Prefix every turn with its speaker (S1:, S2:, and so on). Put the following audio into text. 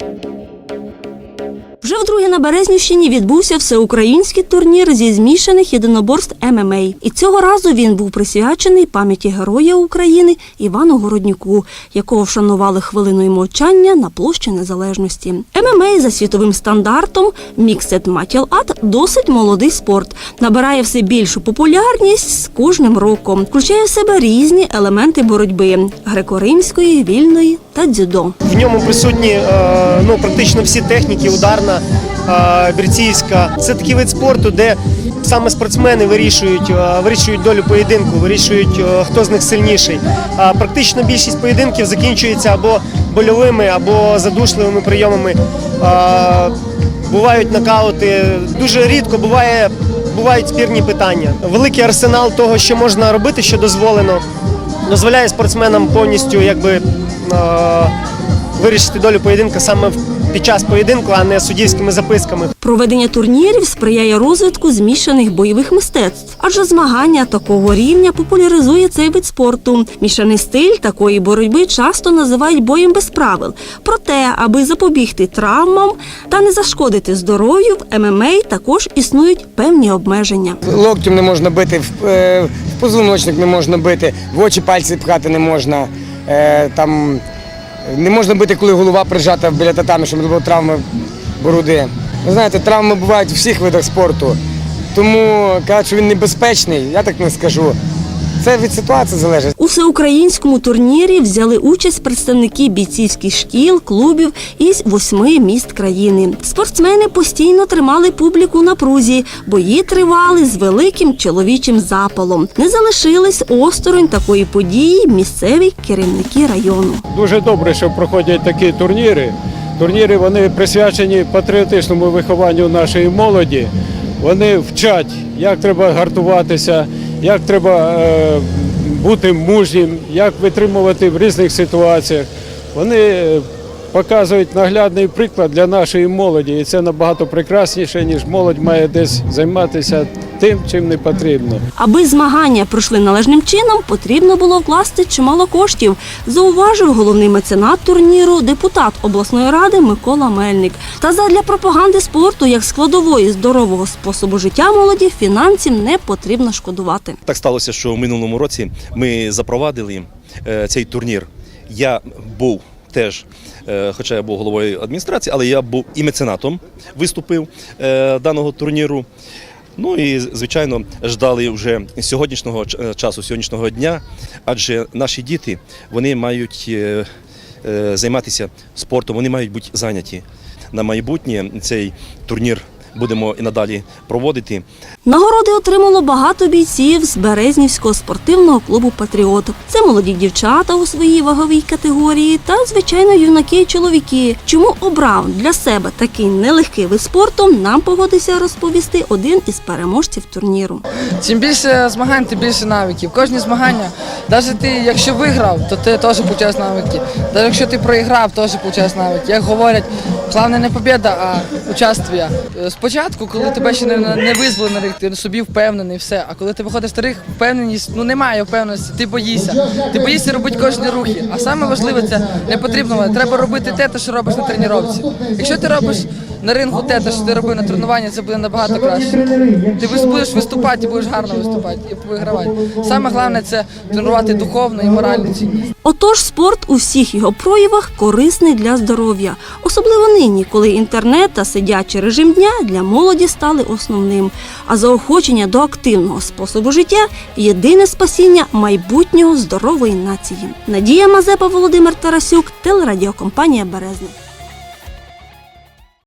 S1: Вже вдруге на Березнівщині відбувся всеукраїнський турнір зі змішаних єдиноборств ММА. І цього разу він був присвячений пам'яті Героя України Івану Городнюку, якого вшанували хвилиною мовчання на площі Незалежності. ММА за світовим стандартом Mixed Martial Art досить молодий спорт. Набирає все більшу популярність з кожним роком. Включає в себе різні елементи боротьби греко-римської, вільної та дзюдо.
S2: В ньому присутні е, ну, практично всі техніки, ударна, бірцівська. Це такий вид спорту, де саме спортсмени вирішують, вирішують долю поєдинку, вирішують, хто з них сильніший. Практично більшість поєдинків закінчується або больовими, або задушливими прийомами. Бувають нокаути. Дуже рідко буває, бувають спірні питання. Великий арсенал того, що можна робити, що дозволено дозволяє спортсменам повністю якби вирішити долю поєдинка саме в- під час поєдинку, а не суддівськими записками.
S1: Проведення турнірів сприяє розвитку змішаних бойових мистецтв, адже змагання такого рівня популяризує цей вид спорту. Мішаний стиль такої боротьби часто називають боєм без правил. Проте, аби запобігти травмам та не зашкодити здоров'ю, в ММА також існують певні обмеження.
S3: Локтем не можна бити, в, е, позвоночник не можна бити, в очі пальці пхати не можна. Е, там, не можна бити, коли голова прижата біля татами, щоб не було травми бороди. Ви знаєте, травми бувають у всіх видах спорту. Тому кажуть, що він небезпечний, я так не скажу. Це від ситуації залежить.
S1: У всеукраїнському турнірі взяли участь представники бійцівських шкіл, клубів із восьми міст країни. Спортсмени постійно тримали публіку в напрузі. Бої тривали з великим чоловічим запалом. Не залишились осторонь такої події місцеві керівники району.
S4: Дуже добре, що проходять такі турніри. Турніри вони присвячені патріотичному вихованню нашої молоді. Вони вчать, як треба гартуватися, як треба е, бути мужнім, як витримувати в різних ситуаціях. Вони е, показують наглядний приклад для нашої молоді, і це набагато прекрасніше, ніж молодь має десь займатися тим, чим не потрібно.
S1: Аби змагання пройшли належним чином, потрібно було вкласти чимало коштів, зауважив головний меценат турніру, депутат обласної ради Микола Мельник. Та задля пропаганди спорту як складової здорового способу життя молоді фінансів не потрібно шкодувати.
S5: Так сталося, що в минулому році ми запровадили е, цей турнір. Я був теж, е, хоча я був головою адміністрації, але я був і меценатом виступив е, даного турніру. Ну і звичайно ждали вже сьогоднішнього е, часу, сьогоднішнього дня, адже наші діти вони мають займатися спортом, вони мають бути зайняті. На майбутнє цей турнір будемо і надалі проводити.
S1: Нагороди отримало багато бійців з Березнівського спортивного клубу Патріот. Це молоді дівчата у своїй ваговій категорії та, звичайно, юнаки і чоловіки. Чому обрав для себе такий нелегкий вид спорту, нам погодився розповісти один із переможців турніру.
S6: Чим більше змагань, тим більше навиків. Кожні змагання, навіть ти, якщо виграв, то ти теж получаєш навики. Навіть якщо ти проіграв, теж получаєш навики. Як говорять, головне не побіда, а участвія. Спочатку, коли тебе ще не, не визвали на ринг, ти собі впевнений, все. А коли ти виходиш на ринг, впевненість, ну немає впевненості, ти боїшся. Ти боїшся робити кожні рухи. А саме важливе це не потрібно. Треба робити те, те, що робиш на тренувці. Якщо ти робиш на рингу те, те, що ти робив на тренуванні, це буде набагато краще. Ти будеш виступати, і будеш гарно виступати і вигравати. Саме головне це тренувати духовну і моральну цінність.
S1: Отож, спорт у всіх його проявах корисний для здоров'я, особливо нині, коли інтернет та сидячий режим дня для молоді стали основним. А заохочення до активного способу життя єдине спасіння майбутнього здорової нації. Надія Мазепа, Володимир Тарасюк, телерадіокомпанія Березник.